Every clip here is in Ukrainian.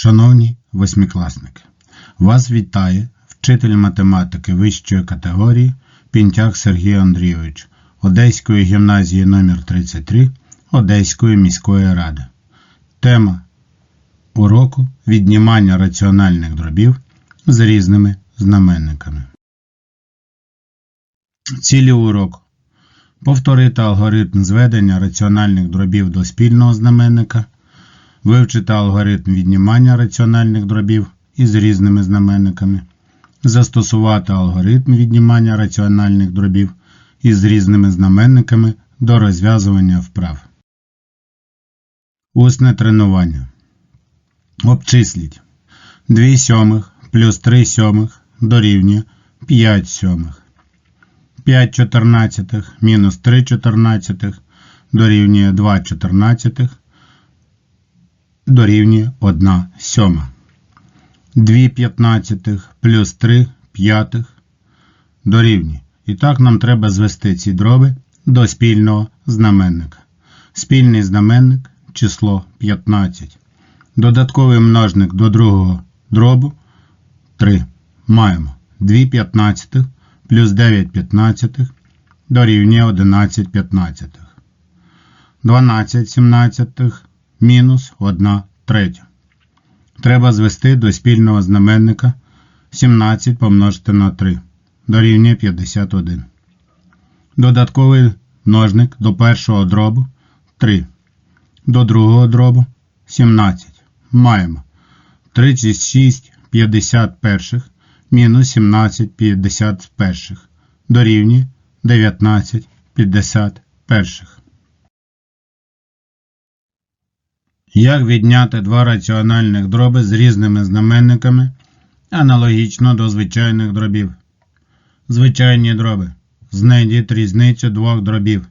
Шановні восьмикласники, вас вітає вчитель математики вищої категорії Пінтяк Сергій Андрійович Одеської гімназії номер 33 Одеської міської ради. Тема уроку віднімання раціональних дробів з різними знаменниками. Цілі уроку. Повторити алгоритм зведення раціональних дробів до спільного знаменника, вивчити алгоритм віднімання раціональних дробів із різними знаменниками, застосувати алгоритм віднімання раціональних дробів із різними знаменниками до розв'язування вправ. Усне тренування. Обчисліть 2 сьомих плюс 3 сьомих дорівнює 5 сьомих. 5 чотирнадцятих мінус 3 чотирнадцятих дорівнює 2 чотирнадцятих дорівнює 1 сьома. 2 п'ятнадцятих плюс 3 п'ятих дорівнює. І так нам треба звести ці дроби до спільного знаменника. Спільний знаменник число 15. Додатковий множник до другого дробу 3. Маємо 2 п'ятнадцятих плюс 9 п'ятнадцятих дорівнює 11 п'ятнадцятих. 12 сімнадцятих мінус 1 третя. Треба звести до спільного знаменника 17 помножити на 3 дорівнює 51. Додатковий множник до першого дробу 3. До другого дробу 17. Маємо 36 51 мінус 17 51 дорівнює 19 51. Як відняти два раціональних дроби з різними знаменниками аналогічно до звичайних дробів? Звичайні дроби. Знайдіть різницю двох дробів.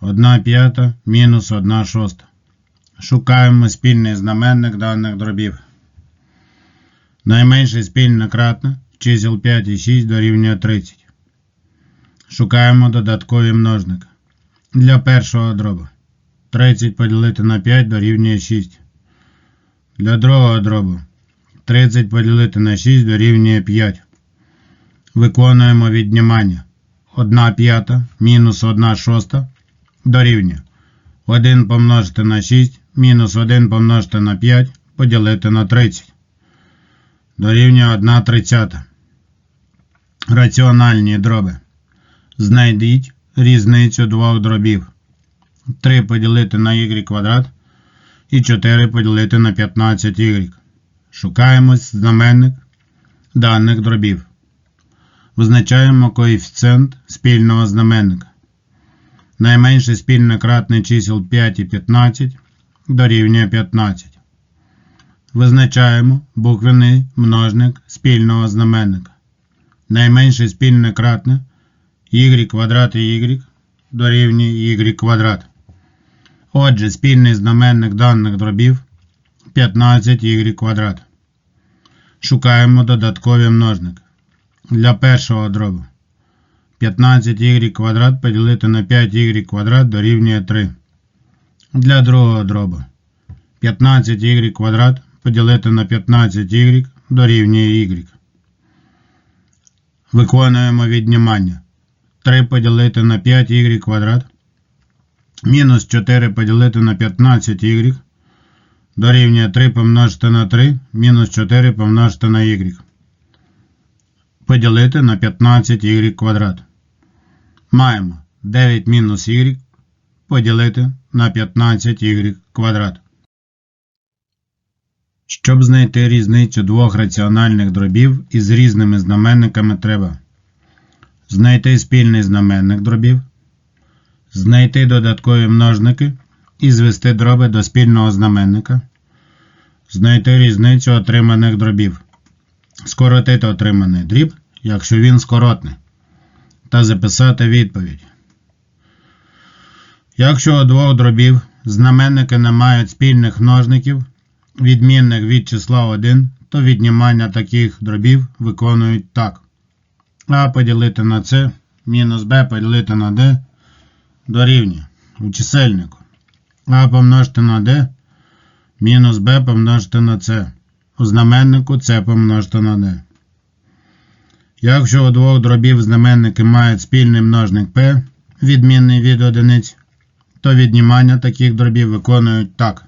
1 п'ята мінус 1 шоста. Шукаємо спільний знаменник даних дробів. Найменший спільний кратне чисел 5 і 6 дорівнює 30. Шукаємо додаткові множники. Для першого дроба 30 поділити на 5 дорівнює 6. Для другого дробу 30 поділити на 6 дорівнює 5. Виконуємо віднімання. 1 п'ята мінус 1 шоста дорівнює 1 помножити на 6 мінус 1 помножити на 5 поділити на 30. Дорівнює 1 тридцята. Раціональні дроби. Знайдіть різницю двох дробів. 3 поділити на y квадрат і 4 поділити на 15y. Шукаємо знаменник даних дробів. Визначаємо коефіцієнт спільного знаменника. Найменший спільний кратний чисел 5 і 15 дорівнює 15. Визначаємо буквений множник спільного знаменника. Найменший спільне кратне y квадрат і y дорівнює y квадрат. Отже, спільний знаменник даних дробів 15y квадрат. Шукаємо додаткові множники. Для першого дробу 15y квадрат поділити на 5y квадрат дорівнює 3. Для другого дробу 15y квадрат поділити на 15y дорівнює y. Виконуємо віднімання. 3 поділити на 5y квадрат. Мінус 4 поділити на 15y. Дорівнює 3 помножити на 3. Мінус 4 помножити на y. Поділити на 15y квадрат. Маємо 9 мінус y поділити на 15y квадрат. Щоб знайти різницю двох раціональних дробів із різними знаменниками треба знайти спільний знаменник дробів, знайти додаткові множники і звести дроби до спільного знаменника, знайти різницю отриманих дробів, скоротити отриманий дріб, якщо він скоротний, та записати відповідь. Якщо у двох дробів знаменники не мають спільних множників, відмінних від числа 1, то віднімання таких дробів виконують так. А поділити на С мінус Б поділити на D дорівнює у чисельнику. А помножити на D Мінус b помножити на c. У знаменнику c помножити на d. Якщо у двох дробів знаменники мають спільний множник p, відмінний від одиниць, то віднімання таких дробів виконують так.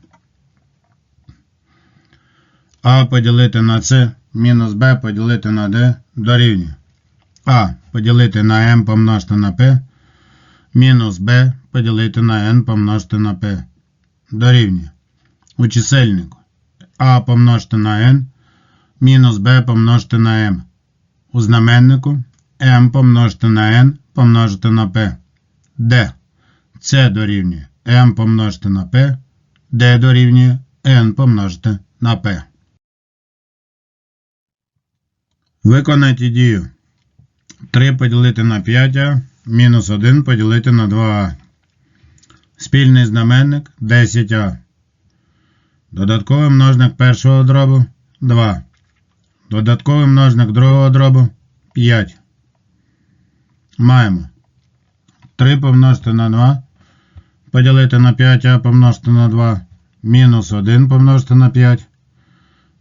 А поділити на С мінус Б поділити на D дорівнює. А поділити на m помножити на P мінус b поділити на n помножити на p дорівнює. У чисельнику а помножити на n мінус b помножити на m. У знаменнику m помножити на n помножити на p. d. Це дорівнює m помножити на p, d дорівнює n помножити на p. Виконайте дію. 3 поділити на 5 мінус 1 поділити на 2а. Спільний знаменник 10а. Додатковий множник першого дробу 2. Додатковий множник другого дробу 5. Маємо 3 помножити на 2. Поділити на 5а помножити на 2. Мінус 1 помножити на 5.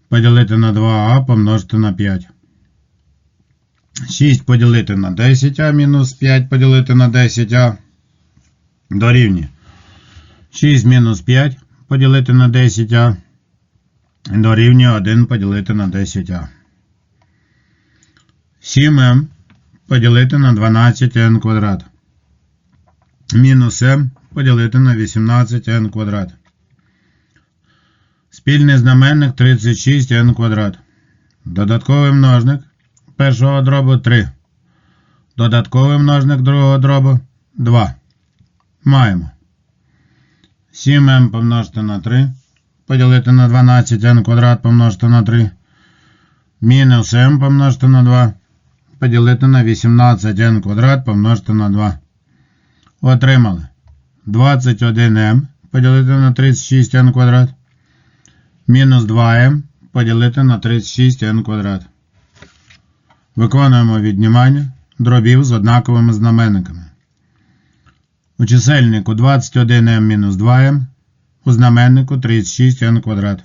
Поділити на 2а помножити на 5. 6 поділити на 10а мінус 5 поділити на 10а дорівнює. 6 мінус 5 поділити на 10а дорівнює 1 поділити на 10а. 7m поділити на 12n квадрат. Мінус m поділити на 18n квадрат. Спільний знаменник 36n квадрат. Додатковий множник першого дробу 3. Додатковий множник другого дробу 2. Маємо. 7m помножити на 3. Поділити на 12n квадрат помножити на 3. Мінус m помножити на 2. Поділити на 18n квадрат помножити на 2. Отримали. 21m поділити на 36n квадрат. Мінус 2m поділити на 36n квадрат. Виконуємо віднімання дробів з однаковими знаменниками. У чисельнику 21m-2m, у знаменнику 36n квадрат.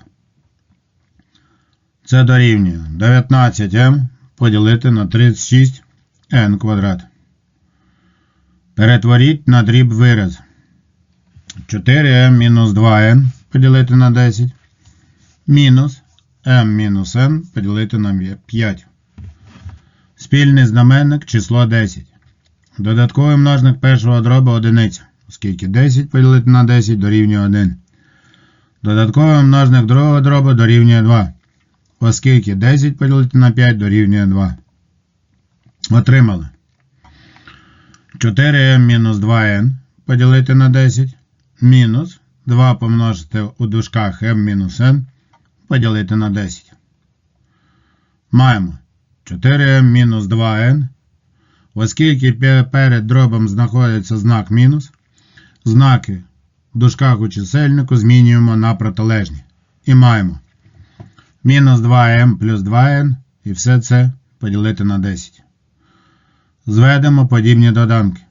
Це дорівнює 19m поділити на 36n квадрат. Перетворіть на дріб вираз. 4m-2n поділити на 10. Мінус m-n поділити на 5. Спільний знаменник число 10. Додатковий множник першого дроба одиниця, оскільки 10 поділити на 10 дорівнює 1. Додатковий множник другого дроба дорівнює 2, оскільки 10 поділити на 5 дорівнює 2. Отримали. 4m мінус 2n поділити на 10. Мінус 2 помножити у дужках m мінус n поділити на 10. Маємо. 4m мінус 2n. Оскільки перед дробом знаходиться знак мінус, знаки в дужках у чисельнику змінюємо на протилежні. І маємо мінус 2m плюс 2n і все це поділити на 10. Зведемо подібні доданки.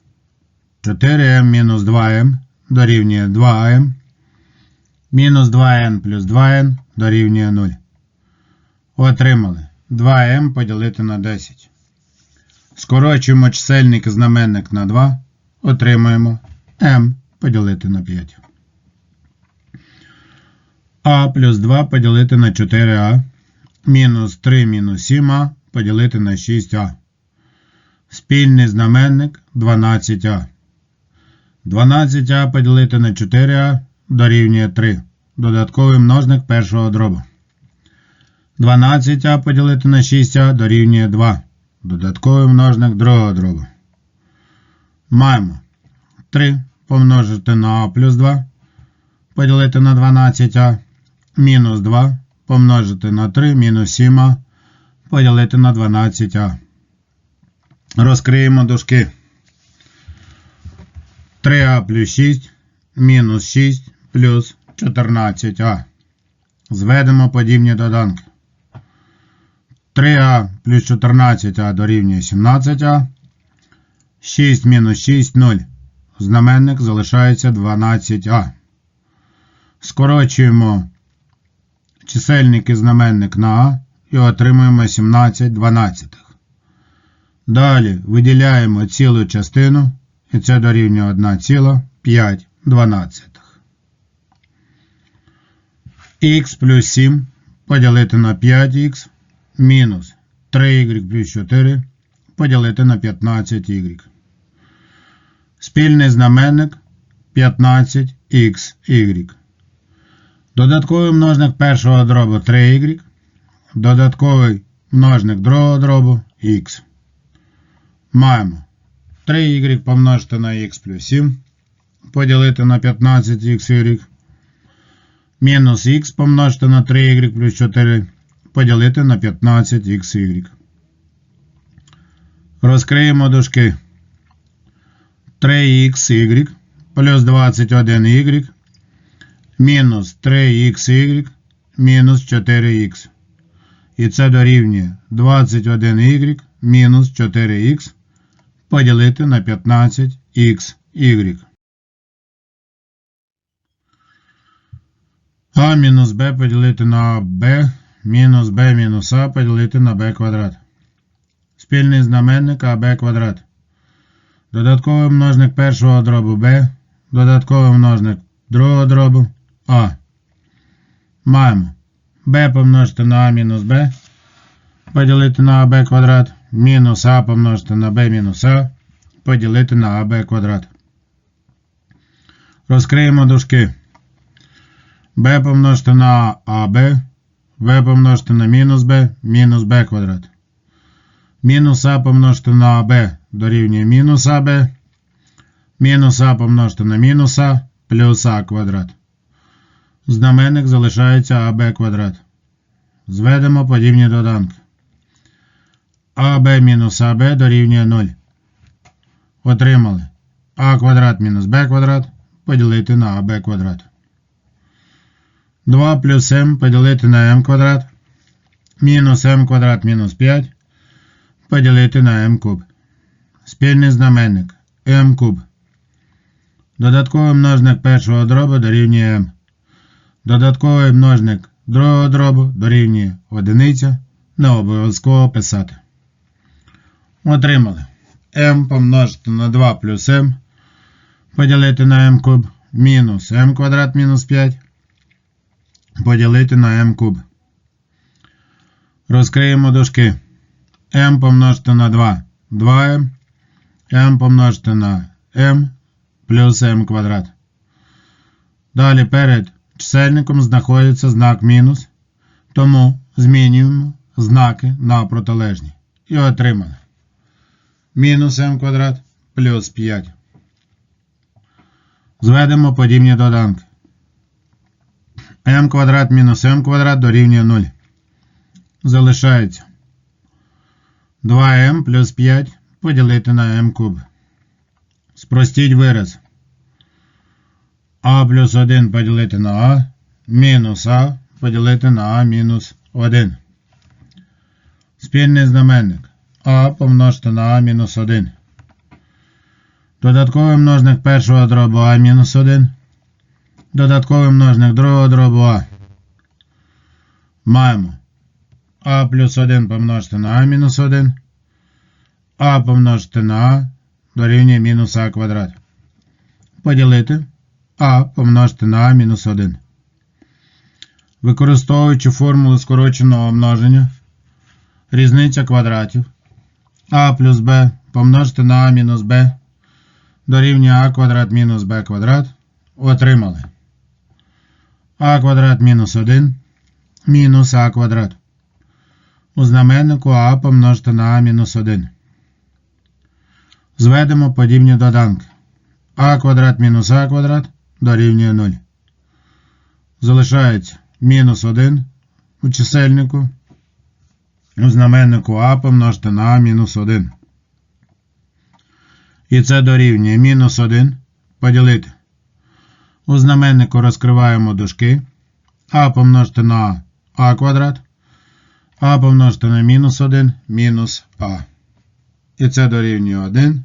4m мінус 2m дорівнює 2m. Мінус 2n плюс 2n дорівнює 0. Отримали. 2m поділити на 10. Скорочуємо чисельник і знаменник на 2. Отримуємо m поділити на 5. А плюс 2 поділити на 4а. Мінус 3 мінус 7а поділити на 6а. Спільний знаменник 12а. 12а поділити на 4а дорівнює 3. Додатковий множник першого дробу. 12а поділити на 6а дорівнює 2. Додатковий множник другого дробу. Маємо 3 помножити на а плюс 2 поділити на 12а. Мінус 2 помножити на 3 мінус 7а поділити на 12а. Розкриємо дужки. 3а плюс 6 мінус 6 плюс 14а. Зведемо подібні доданки. 3а плюс 14а дорівнює 17а. 6 мінус 6 0. Знаменник залишається 12а. Скорочуємо чисельник і знаменник на А і отримуємо 17 дванадцятих. Далі виділяємо цілу частину, і це дорівнює 1,5 дванадцятих. Х плюс 7 поділити на 5х мінус 3y плюс 4 поділити на 15y. Спільний знаменник 15xy. Додатковий множник першого дробу 3y. Додатковий множник другого дробу х. Маємо 3y помножити на х плюс 7. Поділити на 15xy. Мінус х помножити на 3y плюс 4. Поділити на 15xy. Розкриємо дужки. 3xy плюс 21y мінус 3xy мінус 4х. І це дорівнює 21y мінус 4х поділити на 15xy. А мінус b поділити на b мінус b мінус а поділити на b квадрат. Спільний знаменник АБ квадрат. Додатковий множник першого дробу b, додатковий множник другого дробу а. Маємо b помножити на а мінус b, поділити на АБ квадрат, мінус а помножити на b мінус а, поділити на АБ квадрат. Розкриємо дужки. b помножити на АБ, b помножити на мінус b, мінус b квадрат. Мінус а помножити на АБ дорівнює мінус АБ. Мінус а помножити на мінус а плюс а квадрат. Знаменник залишається АБ квадрат. Зведемо подібні доданки. АБ мінус АБ дорівнює 0. Отримали А квадрат мінус Б квадрат поділити на АБ квадрат. 2 плюс М поділити на М квадрат. Мінус М квадрат мінус 5 поділити на М куб. Спільний знаменник М куб. Додатковий множник першого дробу дорівнює М. Додатковий множник другого дробу дорівнює одиниця. Не обов'язково писати. Отримали. m помножити на 2 плюс m поділити на m куб мінус m квадрат мінус 5 поділити на m куб. Розкриємо дужки. m помножити на 2 2m, m помножити на m плюс m квадрат. Далі перед чисельником знаходиться знак мінус, тому змінюємо знаки на протилежні. І отримали. Мінус m квадрат плюс 5. Зведемо подібні доданки. M квадрат мінус m квадрат дорівнює 0. Залишається 2m плюс 5 поділити на m куб. Спростіть вираз. а плюс 1 поділити на а мінус а поділити на а мінус 1. Спільний знаменник а помножити на а мінус 1. Додатковий множник першого дробу а мінус 1. Додатковий множник другого дробу а. Маємо а плюс 1 помножити на а мінус 1. а помножити на а дорівнює мінус а квадрат. Поділити а помножити на а мінус 1. Використовуючи формулу скороченого множення, різниця квадратів а плюс b помножити на а мінус b дорівнює а квадрат мінус b квадрат. Отримали. А квадрат мінус 1 мінус а квадрат. У знаменнику а помножити на а мінус 1. Зведемо подібні доданки. а квадрат мінус а квадрат дорівнює 0. Залишається мінус 1 у чисельнику. У знаменнику а помножити на а мінус 1. І це дорівнює мінус 1 поділити. У знаменнику розкриваємо дужки. а помножити на а квадрат. а помножити на мінус 1 мінус а. І це дорівнює 1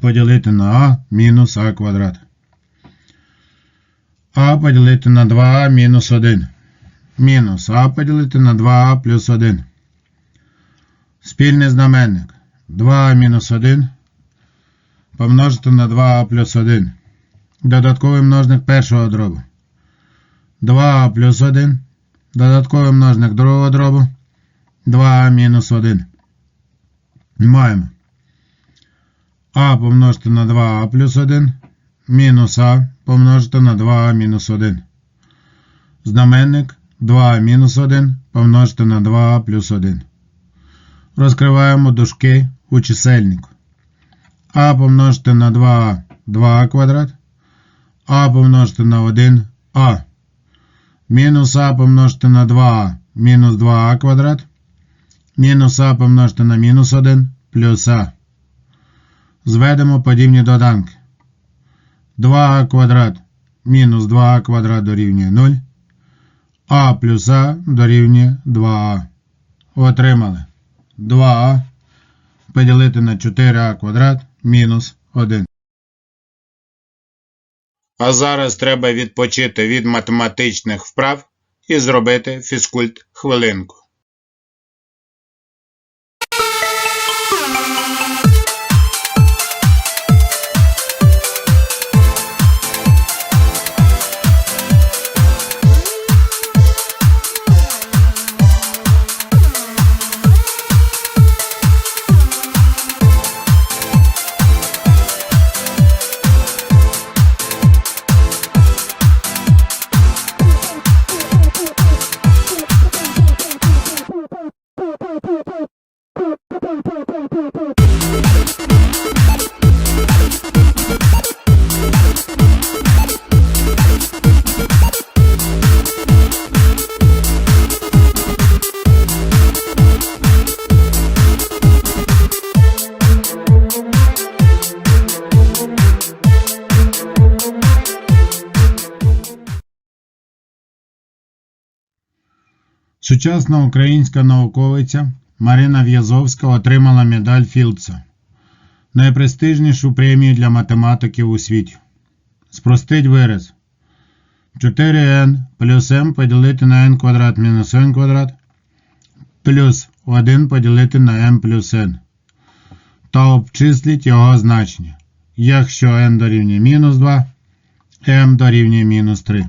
поділити на а мінус а квадрат. А поділити на 2а мінус 1. мінус а поділити на 2а плюс 1. Спільний знаменник 2а мінус 1 помножити на 2а плюс 1. Додатковий множник першого дробу. 2а плюс 1. Додатковий множник другого дробу. 2а мінус 1. Маємо. а помножити на 2а плюс 1. Мінус а помножити на 2а мінус 1. Знаменник 2а мінус 1 помножити на 2а плюс 1. Розкриваємо дужки у чисельнику. а помножити на 2а 2а квадрат. А помножити на 1 а. Мінус а помножити на 2а мінус 2а квадрат. Мінус а помножити на мінус 1 плюс а. Зведемо подібні доданки. 2а квадрат мінус 2а квадрат дорівнює 0. а плюс а дорівнює 2а. Отримали. 2а поділити на 4а квадрат мінус 1. А зараз треба відпочити від математичних вправ і зробити фізкульт хвилинку. Сучасна українська науковиця Марина В'язовська отримала медаль Філдса, найпрестижнішу премію для математиків у світі. Спростить вираз. 4n плюс m поділити на n квадрат мінус n квадрат плюс 1 поділити на m плюс n та обчисліть його значення. Якщо n дорівнює мінус 2, m дорівнює мінус 3.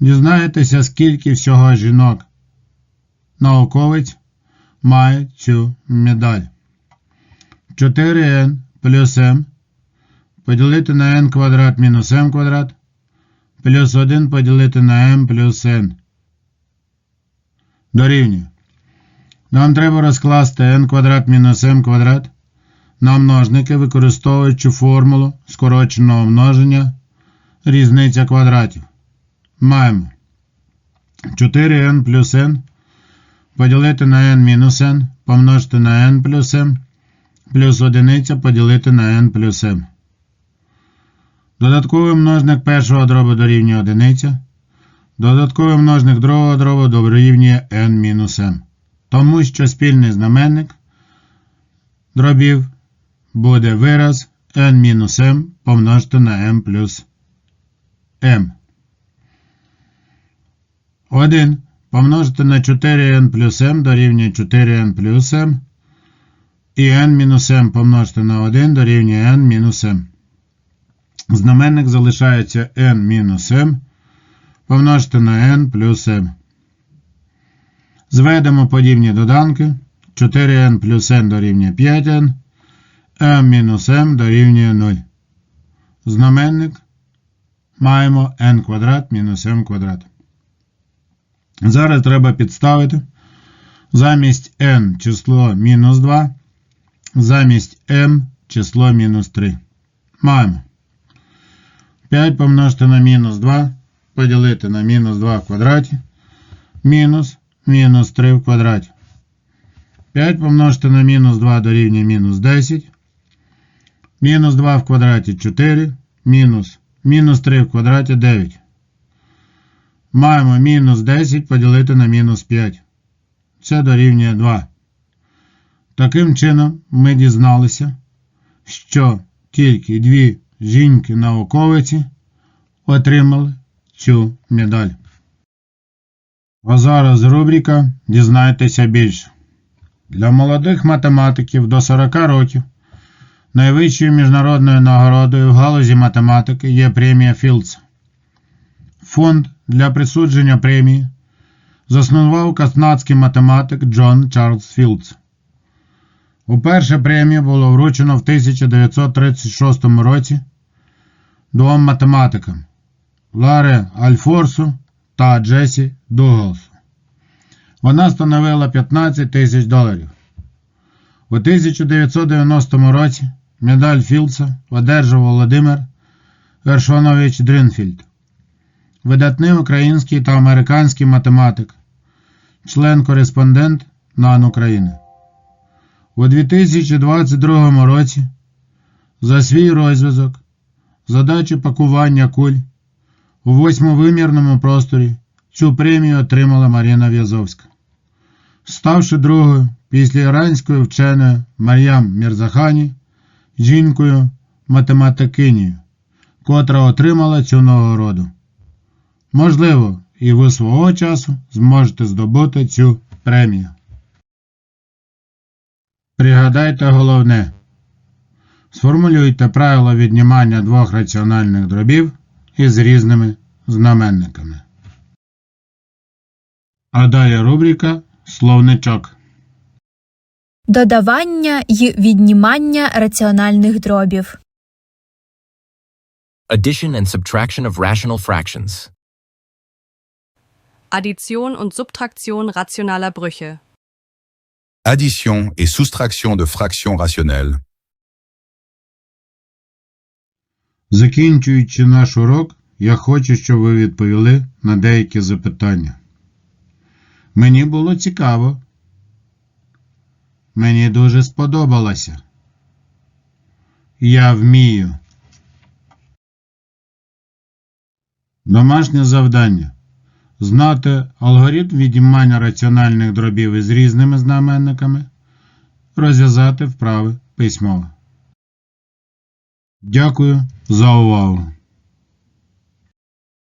Дізнаєтеся, скільки всього жінок науковець має цю медаль. 4n плюс m поділити на n квадрат мінус m квадрат плюс 1 поділити на m плюс n. Дорівнює. Нам треба розкласти n квадрат мінус m квадрат на множники, використовуючи формулу скороченого множення різниця квадратів. Маємо 4n плюс n поділити на n мінус n помножити на n плюс m плюс одиниця поділити на n плюс m. Додатковий множник першого дробу дорівнює одиниця. Додатковий множник другого дробу дорівнює n мінус m. Тому що спільний знаменник дробів буде вираз n мінус m помножити на m плюс m. 1 помножити на 4n плюс m дорівнює 4n плюс m. І n мінус m помножити на 1 дорівнює n мінус m. Знаменник залишається n мінус m помножити на n плюс m. Зведемо подібні доданки. 4n плюс n дорівнює 5n. m мінус m дорівнює 0. Знаменник маємо n квадрат мінус m квадрат. Зараз треба підставити замість n число мінус 2, замість m число мінус 3. Маємо 5 помножити на мінус 2, поділити на мінус 2 в квадраті, мінус мінус 3 в квадраті. 5 помножити на мінус 2 дорівнює мінус 10. Мінус 2 в квадраті 4, мінус, мінус 3 в квадраті 9. Маємо мінус 10 поділити на мінус 5. Це дорівнює 2. Таким чином, ми дізналися, що тільки дві жінки-науковиці отримали цю медаль. А зараз рубрика Дізнайтеся більше. Для молодих математиків до 40 років найвищою міжнародною нагородою в галузі математики є премія Філдса. Фонд для присудження премії заснував канадський математик Джон Чарльз Філдс. Уперше премію було вручено в 1936 році двом математикам Ларе Альфорсу та Джесі Дугалсу. Вона становила 15 тисяч доларів. У 1990 році медаль Філдса одержав Володимир Гершонович Дринфільд, видатний український та американський математик, член-кореспондент НАН України. У 2022 році за свій розв'язок задачу пакування куль у восьмивимірному просторі цю премію отримала Маріна В'язовська, ставши другою після іранської вченої Мар'ям Мірзахані жінкою математикинею, котра отримала цю нагороду. Можливо, і ви свого часу зможете здобути цю премію. Пригадайте головне. Сформулюйте правила віднімання двох раціональних дробів із різними знаменниками. А далі рубрика Словничок. Додавання й віднімання раціональних дробів. Addition and subtraction of rational fractions. Addition und Subtraktion rationaler Brüche. Addition et soustraction de fractions rationnelles. Закінчуючи наш урок, я хочу, щоб ви відповіли на деякі запитання. Мені було цікаво. Мені дуже сподобалося. Я вмію. Домашнє завдання. Знати алгоритм віднімання раціональних дробів із різними знаменниками. Розв'язати вправи письмово. Дякую за увагу.